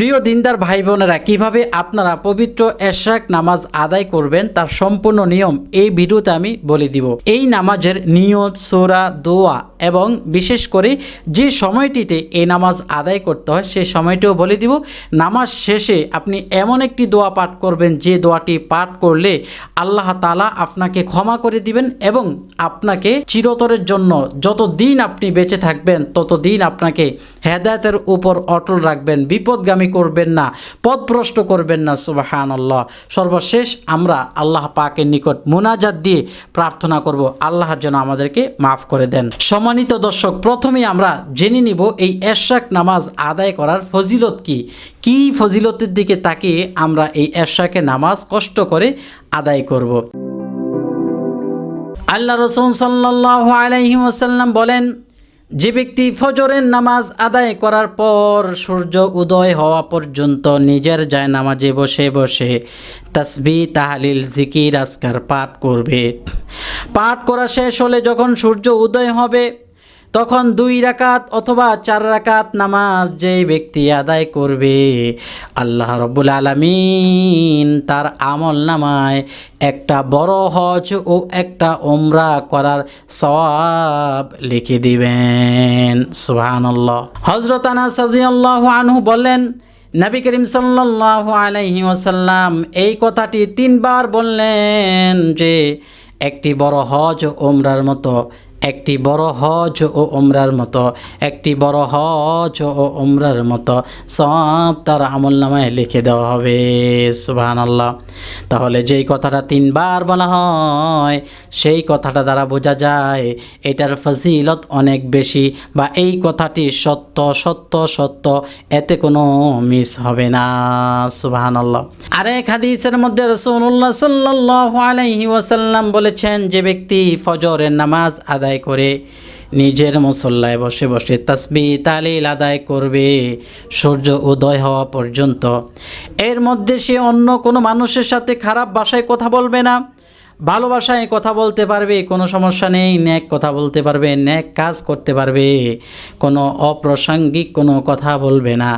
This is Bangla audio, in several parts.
প্রিয় দিনদার ভাই বোনেরা কীভাবে আপনারা পবিত্র এশরাক নামাজ আদায় করবেন তার সম্পূর্ণ নিয়ম এই ভিডিওতে আমি বলে দিব। এই নামাজের নিয়ত, সোরা, দোয়া এবং বিশেষ করে যে সময়টিতে এই নামাজ আদায় করতে হয় সেই সময়টিও বলে দিব। নামাজ শেষে আপনি এমন একটি দোয়া পাঠ করবেন, যে দোয়াটি পাঠ করলে আল্লাহ তালা আপনাকে ক্ষমা করে দিবেন এবং আপনাকে চিরতরের জন্য যত দিন আপনি বেঁচে থাকবেন তত দিন আপনাকে হেদায়তের উপর অটল রাখবেন, বিপদগামী করবেন না, পথভ্রষ্ট করবেন না সুবাহান আল্লাহ সর্বশেষ আমরা আল্লাহ পাকের নিকট মুনাজাত দিয়ে প্রার্থনা করব, আল্লাহ যেন আমাদেরকে মাফ করে দেন। সম্মানিত দর্শক প্রথমে আমরা জেনে নিব এই এশাক নামাজ আদায় করার ফজিলত কি? কি ফজিলতের দিকে তাকিয়ে আমরা এই এশাকে নামাজ কষ্ট করে আদায় করব? আল্লাহ রসুল সাল্লাহ আলাইহি ওয়াসাল্লাম বলেন যে ব্যক্তি ফজরের নামাজ আদায় করার পর সূর্য উদয় হওয়া পর্যন্ত নিজের যায় নামাজে বসে বসে তসবি, তাহালিল, জিকির, আজকার পাঠ করবে। পাঠ করা শেষ হলে যখন সূর্য উদয় হবে তখন দুই রাকাত অথবা চার রাকাত নামাজ যেই ব্যক্তি আদায় করবে, আল্লাহ রব্বুল আলমিন তার আমল নামায় একটা বড় হজ ও একটা ওমরা করার সওয়াব লিখে দিবেন। সুবহানাল্লাহ। হজরত আনাস রাদিয়াল্লাহু আনহু বললেন, নবী করিম সাল্লাহ আলাইহি ওয়াসাল্লাম এই কথাটি তিনবার বললেন যে, একটি বড় হজ ওমরার মতো একটি বড় হজ ও ওমরার মতো, একটি বড় হজ ও ওমরার মতো। সব তার আমল নামায় লিখে দেওয়া হবে সুবাহান আল্লাহ তাহলে যেই কথাটা তিনবার বলা হয়, সেই কথাটা দ্বারা বোঝা যায়, এটার ফজিলত অনেক বেশি বা এই কথাটি সত্য সত্য সত্য, এতে কোনো মিস হবে না সুবাহান আল্লাহ আরেক হাদিসের মধ্যে রসুল্লাহ সাল্লাহ আলাইহি ওয়াসাল্লাম বলেছেন, যে ব্যক্তি ফজরের নামাজ আদায় করে নিজের মুসল্লায় বসে বসে তাসবি তালিল আদায় করবে সূর্য উদয় হওয়া পর্যন্ত। এর মধ্যে সে অন্য কোনো মানুষের সাথে খারাপ ভাষায় কথা বলবে না। ভালোবাসায় কথা বলতে পারবে, কোনো সমস্যা নেই, ন্যাক কথা বলতে পারবে, ন্যাক কাজ করতে পারবে, কোনো অপ্রাসঙ্গিক কোনো কথা বলবে না।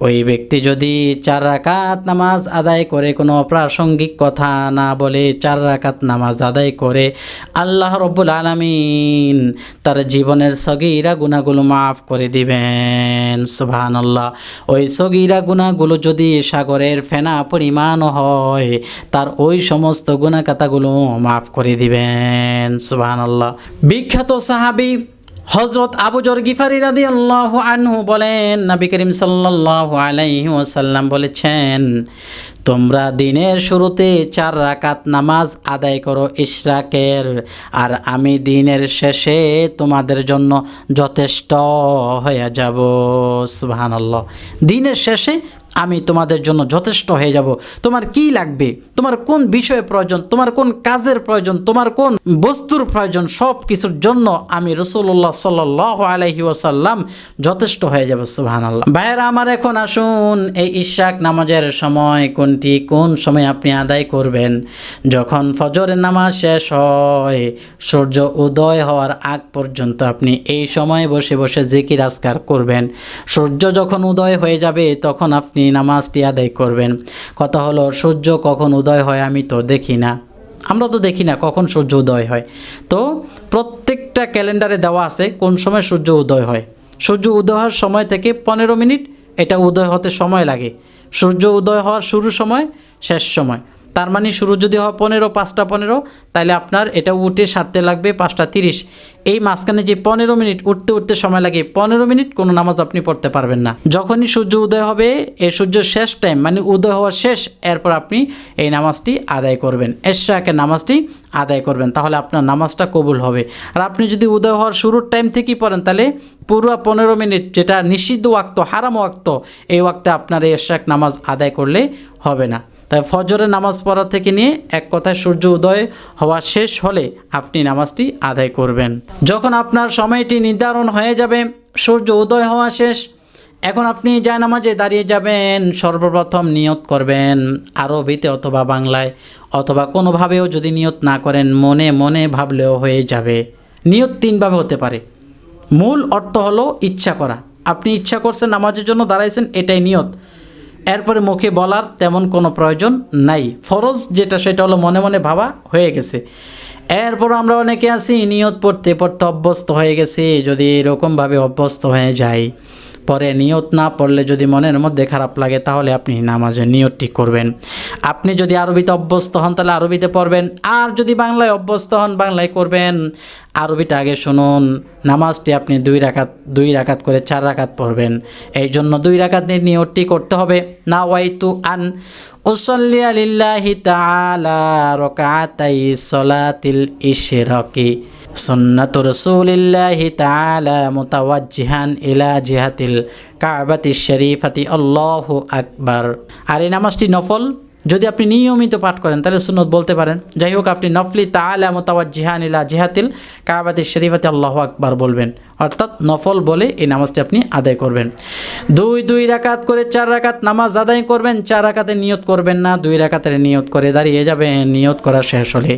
ওই ব্যক্তি যদি চার রাকাত নামাজ আদায় করে, কোনো অপ্রাসঙ্গিক কথা না বলে চার রাকাত নামাজ আদায় করে, আল্লাহ রব্বুল আলমিন তার জীবনের সগিরা গুণাগুলো মাফ করে দিবেন সুবহান আল্লাহ ওই সগিরা গুণাগুলো যদি সাগরের ফেনা পরিমাণ হয়, তার ওই সমস্ত গুণাকাতাগুলো মাফ করে দিবেন সুবহান আল্লাহ বিখ্যাত সাহাবি হজরত আবুজর গিফারি রাদি আল্লাহ আনহু বলেন, নবী করিম সাল্লাহ আলাইহি ওয়াসাল্লাম বলেছেন, তোমরা দিনের শুরুতে চার রাকাত নামাজ আদায় করো ইশরাকের, আর আমি দিনের শেষে তোমাদের জন্য যথেষ্ট হয়ে যাব। সুবহানাল্লাহ। দিনের শেষে আমি তোমাদের জন্য যথেষ্ট হয়ে যাব। তোমার কি লাগবে? তোমার কোন বিষয়ে প্রয়োজন? তোমার কোন কাজের প্রয়োজন? তোমার কোন বস্তুর প্রয়োজন? সব কিছুর জন্য আমি রসুল্লাহ সাল্লাহ আলহি ওয়াসাল্লাম যথেষ্ট হয়ে যাব সুহান আল্লাহ ভাইয়েরা আমার এখন আসুন, এই ইশাক নামাজের সময় কোনটি কোন সময় আপনি আদায় করবেন? যখন ফজরের নামাজ শেষ হয়, সূর্য উদয় হওয়ার আগ পর্যন্ত আপনি এই সময় বসে বসে জিকির আজকার করবেন। সূর্য যখন উদয় হয়ে যাবে, তখন আপনি নামাজটি আদায় করবেন। কথা হলো, সূর্য কখন উদয় হয় আমি তো দেখি না। আমরা তো দেখি না কখন সূর্য উদয় হয়। তো প্রত্যেকটা ক্যালেন্ডারে দেওয়া আছে কোন সময় সূর্য উদয় হয়। সূর্য উদয় হওয়ার সময় থেকে পনেরো মিনিট, এটা উদয় হতে সময় লাগে। সূর্য উদয় হওয়ার শুরু সময়, শেষ সময়। তার মানে শুরু যদি হয় পনেরো, পাঁচটা পনেরো তাহলে আপনার এটা উঠে সারতে লাগবে, পাঁচটা তিরিশ। এই মাঝখানে যে পনেরো মিনিট উঠতে উঠতে সময় লাগে, পনেরো মিনিট কোনো নামাজ আপনি পড়তে পারবেন না। যখনই সূর্য উদয় হবে, এই সূর্যের শেষ টাইম মানে উদয় হওয়ার শেষ, এরপর আপনি এই নামাজটি আদায় করবেন। এশাকে নামাজটি আদায় করবেন, তাহলে আপনার নামাজটা কবুল হবে। আর আপনি যদি উদয় হওয়ার শুরুর টাইম থেকেই পড়েন, তাহলে পুরো পনেরো মিনিট যেটা নিষিদ্ধ ওয়াক্ত, হারাম ওয়াক্ত, এই ওয়াক্তে আপনার এই এশাক নামাজ আদায় করলে হবে না। তাই ফজরের নামাজ পড়া থেকে নিয়ে এক কথায় সূর্য উদয় হওয়া শেষ হলে আপনি নামাজটি আদায় করবেন। যখন আপনার সময়টি নির্ধারণ হয়ে যাবে, সূর্য উদয় হওয়া শেষ। এখন আপনি যায় নামাজে দাঁড়িয়ে যাবেন, সর্বপ্রথম নিয়ত করবেন আরবিতে অথবা বাংলায়, অথবা কোনোভাবেও যদি নিয়ত না করেন, মনে মনে ভাবলেও হয়ে যাবে। নিয়ত তিনভাবে হতে পারে। মূল অর্থ হলো ইচ্ছা করা। আপনি ইচ্ছা করছেন নামাজের জন্য দাঁড়াইছেন, এটাই নিয়ত। এরপরে মুখে বলার তেমন কোনো প্রয়োজন নাই। ফরজ যেটা, সেটা হলো মনে মনে ভাবা হয়ে গেছে। এরপর আমরা অনেকে আছি, নিয়ত পড়তে পড়তে অভ্যস্ত হয়ে গেছে, যদি এরকমভাবে অভ্যস্ত হয়ে যাই। পরে নিয়ত না পড়লে যদি মনের মধ্যে খারাপ লাগে, তাহলে আপনি নামাজের নিয়ত ঠিক করবেন। আপনি যদি আরবিতে অভ্যস্ত হন, তাহলে আরবিতে পড়বেন। আর যদি বাংলায় অভ্যস্ত হন, বাংলায় করবেন। আরবিটা আগে শুনুন। নামাজটি আপনি দুই রাকাত দুই রাকাত করে চার রাকাত পড়বেন। এই জন্য দুই রাকাতের নিয়তটি করতে হবে। না ওয়াই ওয়াইতু আন উসল্লি আলিল্লাহি তাআলা রকাতাই সলাতিল ইশরাকি। সুন্নাতু রসুলিল্লাহি তাআলা মুতাওয়াজ্জিহান ইলা জিহাতিল কাবাতি শরীফাতি। আল্লাহু আকবার। আর এই নামাজটি নফল? যদি আপনি নিয়মিত পাঠ করেন, তাহলে সুনত বলতে পারেন। যাই হোক, আপনি নফলি তাআলা মুতাওয়াজ্জিহান ইলা জিহাতিল কাবাতি শরীফাতি আল্লাহ আকবার বলবেন। অর্থাৎ নফল বলে এই নামাজটি আপনি আদায় করবেন। দুই দুই রাকাত করে চার রাকাত নামাজ আদায় করবেন, চার রাকাতে নিয়ত করবেন না, দুই রাকাতের নিয়ত করে দাঁড়িয়ে যাবেন, নিয়ত করা শেষ হলে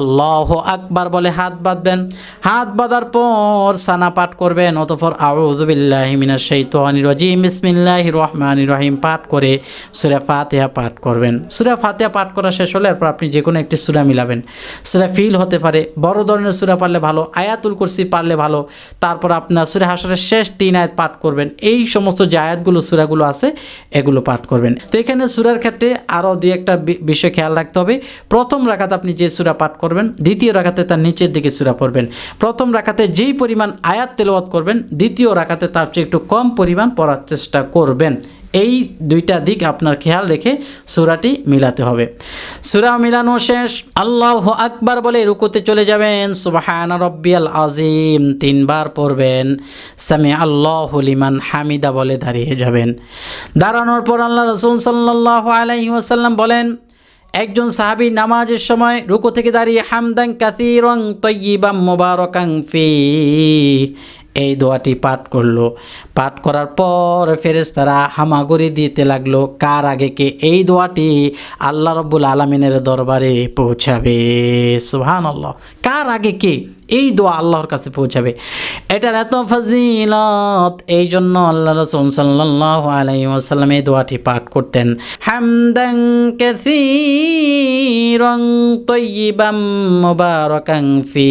আল্লাহ আকবার বলে হাত বাঁধবেন। হাত বাঁধার পর সানা পাঠ করবেন, অতঃপর আউযুবিল্লাহি মিনাশ শাইতানির রাজিম, বিসমিল্লাহির রহমানির রহিম পাঠ করে সূরা ফাতেহা পাঠ করবেন। সূরা ফাতেহা পাঠ করা শেষ হলে এরপর আপনি যে কোনো একটি সুরা মিলাবেন। সূরা ফিল হতে পারে, বড় ধরনের সূরা পারলে ভালো, আয়াতুল কুরসি পারলে ভালো, তারপর আপনার সুরে হাসরের শেষ তিন আয়াত পাঠ করবেন। এই সমস্ত যে আয়াতগুলো, সূরাগুলো আছে, এগুলো পাঠ করবেন। তো এখানে সুরার ক্ষেত্রে আরও দুই একটা বিষয় খেয়াল রাখতে হবে। প্রথম রাখাতে আপনি যে সুরা পাঠ করবেন, দ্বিতীয় রাখাতে তার নিচের দিকে সুরা পড়বেন। প্রথম রাখাতে যেই পরিমাণ আয়াত তেলাওয়াত করবেন, দ্বিতীয় রাখাতে তার চেয়ে একটু কম পরিমাণ পড়ার চেষ্টা করবেন। এই দুইটা দিক আপনার খেয়াল রেখে সুরাটি মিলাতে হবে। সুরা মিলানো শেষ, আল্লাহ আকবার বলে রুকুতে চলে যাবেন, সুবাহান রব্বিয়াল আজিম তিনবার পড়বেন, সামি আল্লাহ লিমান হামিদা বলে দাঁড়িয়ে যাবেন। দাঁড়ানোর পর আল্লাহ রসুল সাল্লাহ আলাইহি ওয়াসাল্লাম বলেন, একজন সাহাবী নামাজের সময় রুকু থেকে দাঁড়িয়ে হামদাং কাসিরং তৈবাম মোবারকাং ফি এই দোয়াটি পাঠ করল। পাঠ করার পর ফেরেশতারা হামাগুড়ি দিতে লাগল, কার আগে কে এই দোয়াটি আল্লাহ রব্বুল আলমিনের দরবারে পৌঁছাবে? সুহান আল্লাহ কার আগে কে এই দোয়া আল্লাহর কাছে পৌঁছাবে? এটার এত ফজিলত। এই জন্য আল্লাহ রসুল সাল্লাহ আলাইহি ওয়াসাল্লাম এই দোয়াটি পাঠ করতেন। হামদাং কাসীরান তয়্যিবাম মুবারাকান ফি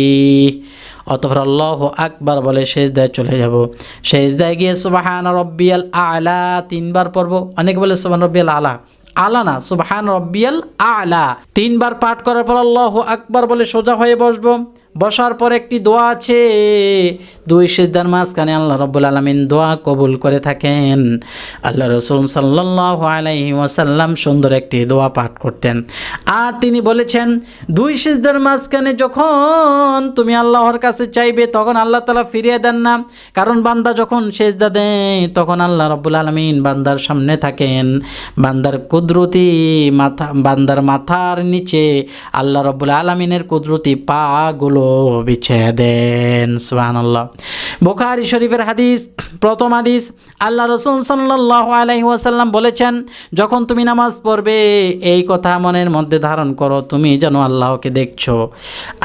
অতঃপর আল্লাহ আকবার বলে সেজদায় চলে যাব। সেজদায় গিয়ে সুবাহান রব্বিয়াল আলা তিনবার পড়ব। অনেক বলে সুবাহান রব্বিয়াল আলা। আলা না, সুবাহান রব্বিয়াল আলা। তিনবার পাঠ করার পর আল্লাহ আকবার বলে সোজা হয়ে বসবো। বসার পর একটি দোয়া আছে। দুই সিজদার মাঝখানে আল্লাহ রব্বুল আলমিন দোয়া কবুল করে থাকেন। আল্লাহ রসুল সাল্লাহ আলাইহি ওয়াসাল্লাম সুন্দর একটি দোয়া পাঠ করতেন। আর তিনি বলেছেন, দুই সিজদার মাঝখানে যখন তুমি আল্লাহর কাছে চাইবে, তখন আল্লাহ তালা ফিরিয়ে দেন না। কারণ বান্দা যখন সেজদা দেয়, তখন আল্লাহ রব্বুল আলমিন বান্দার সামনে থাকেন। বান্দার কুদরতি মাথা, বান্দার মাথার নিচে আল্লাহ রব্বুল আলমিনের কুদরতি পাগুলো বিছিয়ে দেন সুহান আল্লাহ বোখারি শরীফের হাদিস, প্রথম হাদিস, আল্লাহ রসুল সাল্লাহ আলাইহি ওয়াসাল্লাম বলেছেন, যখন তুমি নামাজ পড়বে, এই কথা মনের মধ্যে ধারণ করো, তুমি যেন আল্লাহকে দেখছ।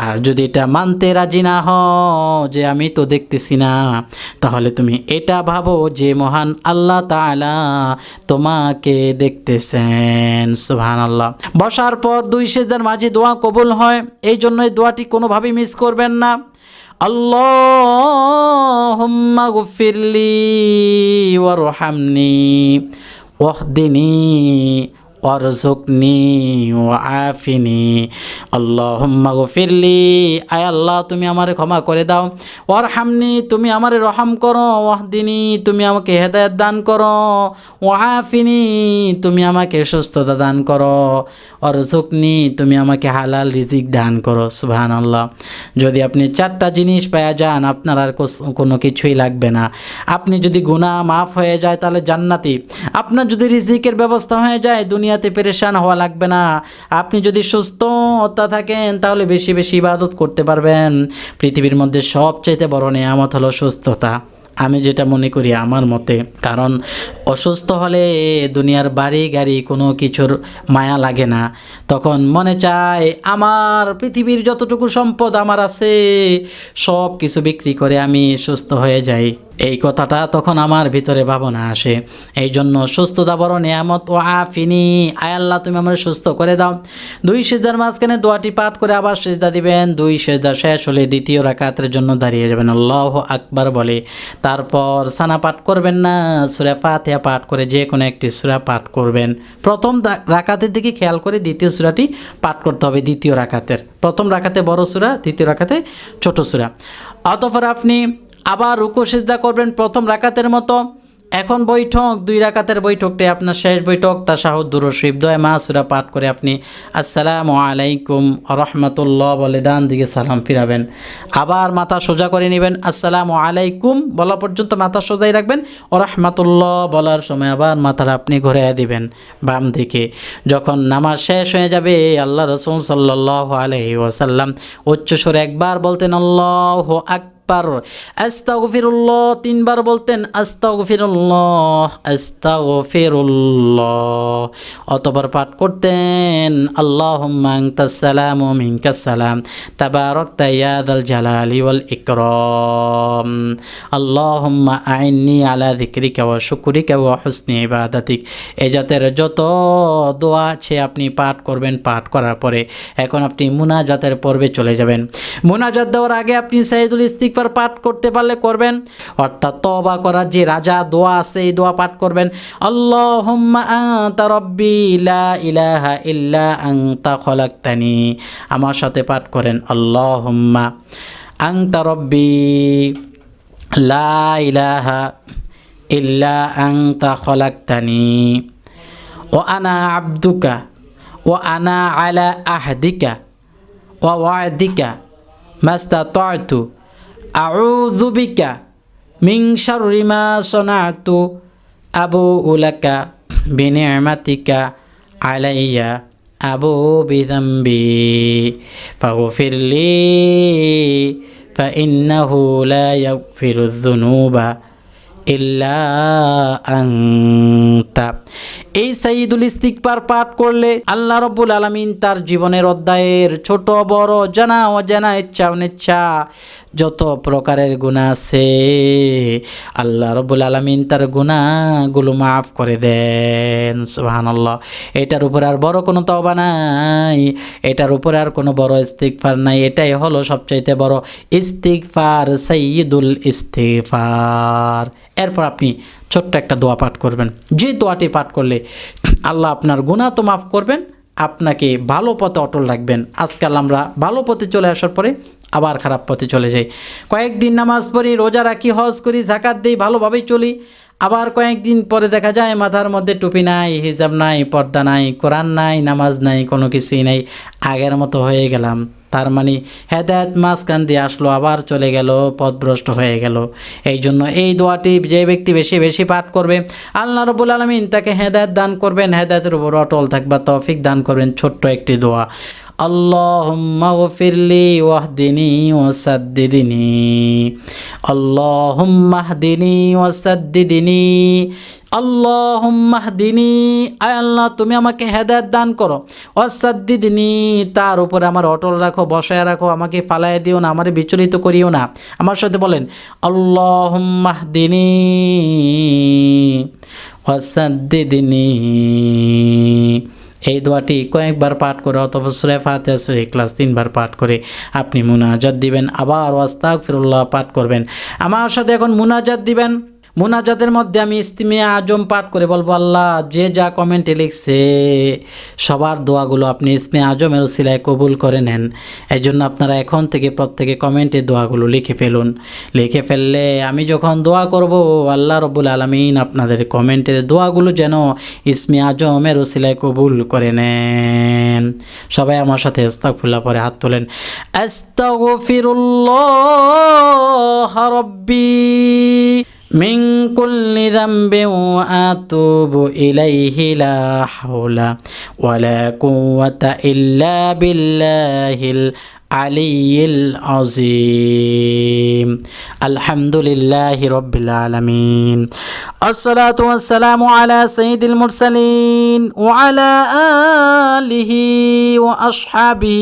আর যদি এটা মানতে রাজি না হও, যে আমি তো দেখতেছি না, তাহলে তুমি এটা ভাবো যে মহান আল্লাহ তাআলা তোমাকে দেখতেছেন সুবহান আল্লাহ বসার পর দুই সেজদার মাঝে দোয়া কবুল হয়, এই জন্য এই দোয়াটি কোনোভাবেই মিস মিস করবেন না। আল্লাহুম্মা হামনি ওয়ারহামনি দিনী অরজুকনি ও আফিনি আল্লাহম্মা ফিরলি আয় আল্লাহ, তুমি আমারে ক্ষমা করে দাও। ওর হামনি তুমি আমারে রহম করো। ওয়াহদিনি, তুমি আমাকে হেদায়ত দান করো। ও আফিনি তুমি আমাকে সুস্থতা দান করো। অরজুকনি তুমি আমাকে হালাল রিজিক দান করো। সুহান আল্লাহ যদি আপনি চারটা জিনিস পাওয়া যান, আপনার আর কোনো কিছুই লাগবে না। আপনি যদি গুণা মাফ হয়ে যায়, তাহলে জান্নাতি। আপনার যদি রিজিকের ব্যবস্থা হয়ে যায় দুনিয়া দুনিয়াতে পেরেশান হওয়া লাগবে না। আপনি যদি সুস্থ সুস্থতা থাকেন, তাহলে বেশি বেশি ইবাদত করতে পারবেন। পৃথিবীর মধ্যে সবচাইতে বড় নেয়ামত হলো সুস্থতা। আমি যেটা মনে করি আমার মতে, কারণ অসুস্থ হলে দুনিয়ার বাড়ি গাড়ি কোনো কিছুর মায়া লাগে না। তখন মনে চায়, আমার পৃথিবীর যতটুকু সম্পদ আমার আছে সব কিছু বিক্রি করে আমি সুস্থ হয়ে যাই। এই কথাটা তখন আমার ভিতরে ভাবনা আসে। এই জন্য সুস্থতা বড় নিয়ামত। ও আফিনি। আয় আল্লাহ, তুমি আমার সুস্থ করে দাও। দুই সেজদার মাঝখানে দোয়াটি পাঠ করে আবার সেজদা দিবেন। দুই সেজদা শেষ হলে দ্বিতীয় রাকাতের জন্য দাঁড়িয়ে যাবেন। আল্লাহ আকবার বলে। তারপর সানা পাঠ করবেন না। সুরা ফাতিহা পাঠ করে যে কোনো একটি সুরা পাঠ করবেন। প্রথম রাকাতের দিকে খেয়াল করে দ্বিতীয় সুরাটি পাঠ করতে হবে দ্বিতীয় রাকাতের। প্রথম রাকাতে বড় সুরা, দ্বিতীয় রাকাতে ছোট সুরা। অতঃপর আপনি আবার রুকু সেজদা করবেন প্রথম রাকাতের মতো। এখন বৈঠক, দুই রাকাতের বৈঠকটাই আপনার শেষ বৈঠক তাসাহুদ দুরশিব দয় মা সুরা পাঠ করে আপনি আসসালামু আলাইকুম রহমতুল্লাহ বলে ডান দিকে সালাম ফিরাবেন। আবার মাথা সোজা করে নেবেন, আসসালামু আলাইকুম বলা পর্যন্ত মাথা সোজাই রাখবেন রহমতুল্লাহ বলার সময় আবার মাথাটা আপনি ঘুরে দিবেন বাম দিকে। যখন নামাজ শেষ হয়ে যাবে, আল্লাহ রসুল সাল্লাহ আলহি ওয়াসাল্লাম উচ্চ সুরে একবার বলতেন, আল্লাহ আক আকবার আস্তাগফিরুল্লাহ তিনবার বলতেন, আস্তাগফিরুল্লাহ আস্তাগফিরুল্লাহ। অতবার পাঠ করতেন, আল্লাহুম্মা আনতাস সালাম ওয়া মিনকাস সালাম। তাবারাকতা ইয়া দাল জালালি ওয়াল ইকরাম। আল্লাহুম্মা আইন্নি আলা যিকরিকা ওয়া শুকরিকা ওয়া হুসনি ইবাদাতিক। এই জাতের যত দোয়া আছে আপনি পাঠ করবেন, পাঠ করার পরে এখন আপনি মুনাজাতের পর্বে চলে যাবেন। মুনাজাত দেওয়ার আগে আপনি সাইদুল ইস্তিকবার পাঠ করতে পারলে করবেন। অর্থাৎ তবা করার যে রাজা, দোয়া আছে, এই দোয়া পাঠ করবেন। আল্লাহুম্মা আনতা রব্বি লা ইলাহা ইল্লা আনতা খলাকতানি। আমার সাথে পাঠ করেন, আল্লাহুম্মা আনতা রব্বি লা ইলাহা ইল্লা আনতা খলাকতানি। ও আনা আব্দুকা ও আনা আলা আহদিকা ও ওয়াদিকা মাস্তাতু أعوذ بك من شر ما صنعت أبوء لك بنعمتك علي أبو بذنبي. فاغفر لي فإنه لا يغفر الذنوب إلا أنت. এই সাইদুল ইস্তিকবার পাঠ করলে আল্লাহ রব্বুল আলমিন তার জীবনের অধ্যায়ের ছোট, বড়, জানা, অজানা, ইচ্ছা, অনিচ্ছা যত প্রকারের গুণা আছে, আল্লাহ রব্বুল আলমিন তার গুণাগুলো মাফ করে দেন, সুবহানাল্লাহ। এটার উপরে আর বড় কোনো তওবা নাই, এটার উপরে আর কোনো বড় ইস্তিকফার নাই, এটাই হলো সবচাইতে বড় ইস্তিকফার সাইদুল ইস্তিগফার। এরপর আপনি ছোট্ট একটা দোয়া পাঠ করবেন। যে দোয়াটি পাঠ করলে আল্লাহ আপনার গুণা তো মাফ করবেন, আপনাকে ভালো পথে অটল রাখবেন। আজকাল আমরা ভালো পথে চলে আসার পরে আবার খারাপ পথে চলে যাই। কয়েকদিন নামাজ পড়ি, রোজা রাখি, হজ করি জাকাত দিই, ভালোভাবেই চলি। আবার কয়েকদিন পরে দেখা যায় মাথার মধ্যে টুপি নাই, হিজাব নাই, পর্দা নাই, কোরআন নাই, নামাজ নাই, কোনো কিছুই নাই। আগের মতো হয়ে গেলাম। তার মানে হেদায়ত মাঝখান দিয়ে আসলো আবার চলে গেল পথভ্রষ্ট হয়ে গেল এই জন্য এই দোয়াটি যে ব্যক্তি বেশি বেশি পাঠ করবে আল্লাহ রবুল আলমিন তাকে হেদায়ত দান করবেন হেদায়তের উপর অটল থাকবা তৌফিক দান করবেন ছোট্ট একটি দোয়া اللهم اغفر لي واهدني وسددني اللهم اهدني وسددني আল্লাহুম্মা হদিনি, আয় আল্লাহ, তুমি আমাকে হেদায়ত দান করো। ওয়াসাদ্দিদিনি, তার উপরে আমার অটল রাখো, বসায় রাখো, আমাকে ফালায় দিও না, আমার বিচলিত করিও না। আমার সাথে বলেন, আল্লাহুম্মা হদিনি, ওয়াসাদ্দিদিনি। এই দোয়াটি কয়েকবার পাঠ করে, অথবা সুরে ফাতে সুরে ক্লাস তিনবার পাঠ করে আপনি মুনাজাত দিবেন। আবার ওয়াস্তাক ফিরুল্লাহ পাঠ করবেন। আমার সাথে এখন মুনাজাত দিবেন। মুনাজাতের মধ্যে আমি ইস্তিমে আজম পাঠ করে বলব, আল্লাহ, যে যা কমেন্টে লিখছে, সবার দোয়াগুলো আপনি ইসমে আজমের সিলায় কবুল করে নেন। এই জন্য আপনারা এখন থেকে প্রত্যেকে কমেন্টে দোয়াগুলো লিখে ফেলুন। লিখে ফেললে আমি যখন দোয়া করব, আল্লাহ রবুল আলমিন আপনাদের কমেন্টের দোয়াগুলো যেন ইসমে আজমের সিলায় কবুল করে নেন। সবাই আমার সাথে ইস্তাগফিরুল্লাহ পরে হাত তোলেন। আস্তাগফিরুল্লাহ রব্বি। من كل ذنب وأتوب إليه لا حول ولا قوة إلا بالله العلي العظيم. الحمد لله رب العالمين. الصلاة والسلام على سيد المرسلين وعلى آله وأصحابه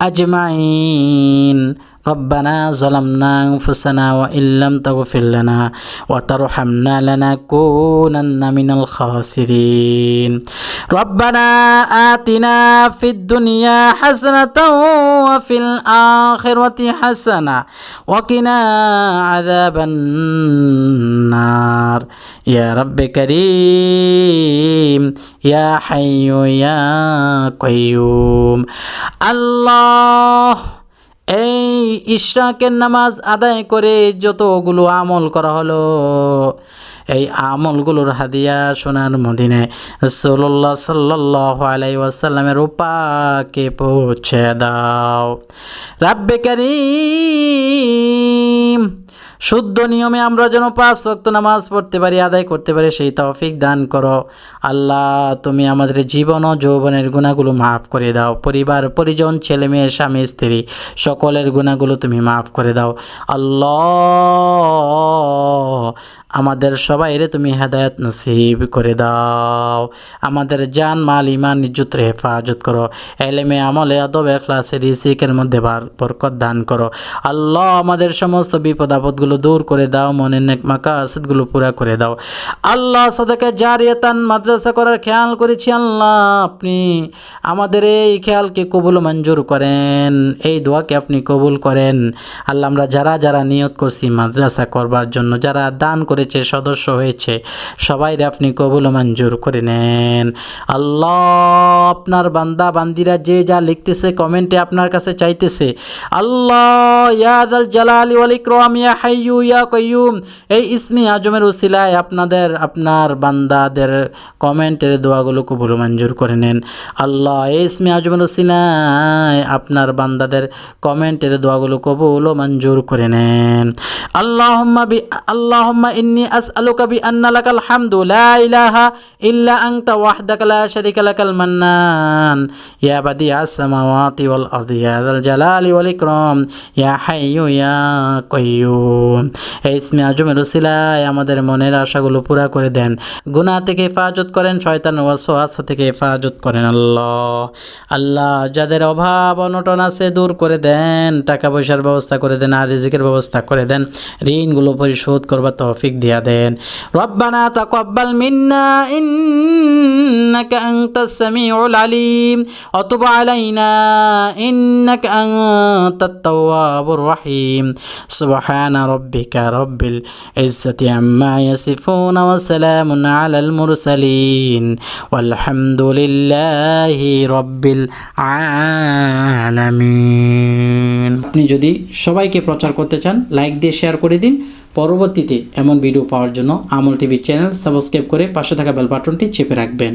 أجمعين. ربنا ظلمنا أنفسنا وإن لم تغفر لنا وترحمنا لنكونن من الخاسرين. ربنا آتنا في الدنيا حسنة وفي الآخرة حسنة وقنا عذاب النار. يا رب كريم يا حي يا قيوم. الله এই ইশরাকের নামাজ আদায় করে যতগুলো আমল করা হলো, এই আমলগুলোর হাদিয়া সোনার মদিনে সোল্লা সাল্লাহ আলাই ওয়াসাল্লামের উপাকে পৌঁছে দাও। রাব্বে কারিম! শুদ্ধ নিয়মে আমরা যেন পাঁচ ওয়াক্ত নামাজ পড়তে পারি, আদায় করতে পারি, সেই তৌফিক দান করো। আল্লাহ, তুমি আমাদের জীবন ও যৌবনের গুণাগুলো মাফ করে দাও। পরিবার, পরিজন, ছেলে মেয়ে, স্বামী, স্ত্রী, সকলের গুণাগুলো তুমি মাফ করে দাও। আল্লাহ, আমাদের সবাইরে তুমি হেদায়ত নসিব করে দাও। আমাদের জান, মাল, ইমান, ইজ্জত, হেফাজত করো। এলেমে আমলে, আদব এখলাসের রিসিকের মধ্যে বার- বরকত দান করো। আল্লাহ, আমাদের সমস্ত বিপদ আপদগুলো দূর করে দাও, মনের নেক মাকা মাকাসদগুলো পুরা করে দাও। আল্লাহ সাদাকে জারিয়াতান মাদ্রাসা করার খেয়াল করেছি, আল্লাহ আপনি আমাদের এই খেয়ালকে কবুল মঞ্জুর করেন, এই দোয়াকে আপনি কবুল করেন। আল্লাহ আমরা যারা যারা নিয়ত করছি মাদ্রাসা করবার জন্য, যারা দান করেছে, সদস্য হয়েছে, সবাইরে আপনি কবুল মঞ্জুর করে নেন। আল্লাহ আপনার বান্দা, বান্দিরা যে যা লিখতেছে, কমেন্টে আপনার কাছে চাইতেছে, আল্লাহ ইয়াদ আল জালালি ওয়াল ইকরাম ইয়া হাইয়ু ইয়া কাইয়ুম এই ইসমি আজমের উসিলায় আপনাদের, আপনার বান্দাদের কমেন্টের দোয়াগুলো কবুল মঞ্জুর করে নেন। আল্লাহ, এই ইসমি আজমের উসিলায় আপনার বান্দাদের কমেন্টের দোয়াগুলো কবুল মঞ্জুর করে নেন। আল্লাহুম্মা বি, আল্লাহুম্মা ইন্নী আসআলুকা বি আন্না লাকাল হামদু লা ইলাহা ইল্লা আনতা ওয়াহদাকা লা শারীকা লাকাল মান্নান। ইয়া বাদিআস সামাওয়াতি ওয়াল আরদি, ইয়া যাল জালালি ওয়াল ইকরাম, ইয়া হাইয়ু ইয়া কাইয়ুম। এই স্মিয়া আজমের উসিলায় আমাদের মনের আশাগুলো পুরা করে দেন। গুনা থেকে হেফাজত করেন শয়তান ওয়া সোহাসা থেকে হেফাজত করেন আল্লাহ। আল্লাহ যাদের অভাব, অনটন আছে দূর করে দেন, টাকা পয়সার ব্যবস্থা করে দেন, আর রিজিকের ব্যবস্থা করে দেন, ঋণগুলো পরিশোধ করবার তৌফিক দিয়া দেন। রব্বানা তাকাব্বাল মিন্না ইন্নাকা আনতাস সামিউল আলিম। অতুব আলাইনা ইন্নাকা আনতাত তাওয়াবুর রহিম। সুবহানা ربك رب العزة عما يصفون وسلام على المرسلين والحمد لله رب العالمين আপনি যদি সবাইকে প্রচার করতে চান লাইক দিয়ে শেয়ার করে দিন পরবর্তীতে এমন ভিডিও পাওয়ার জন্য আমল টিভি চ্যানেল সাবস্ক্রাইব করে পাশে থাকা বেল বাটনটি চেপে রাখবেন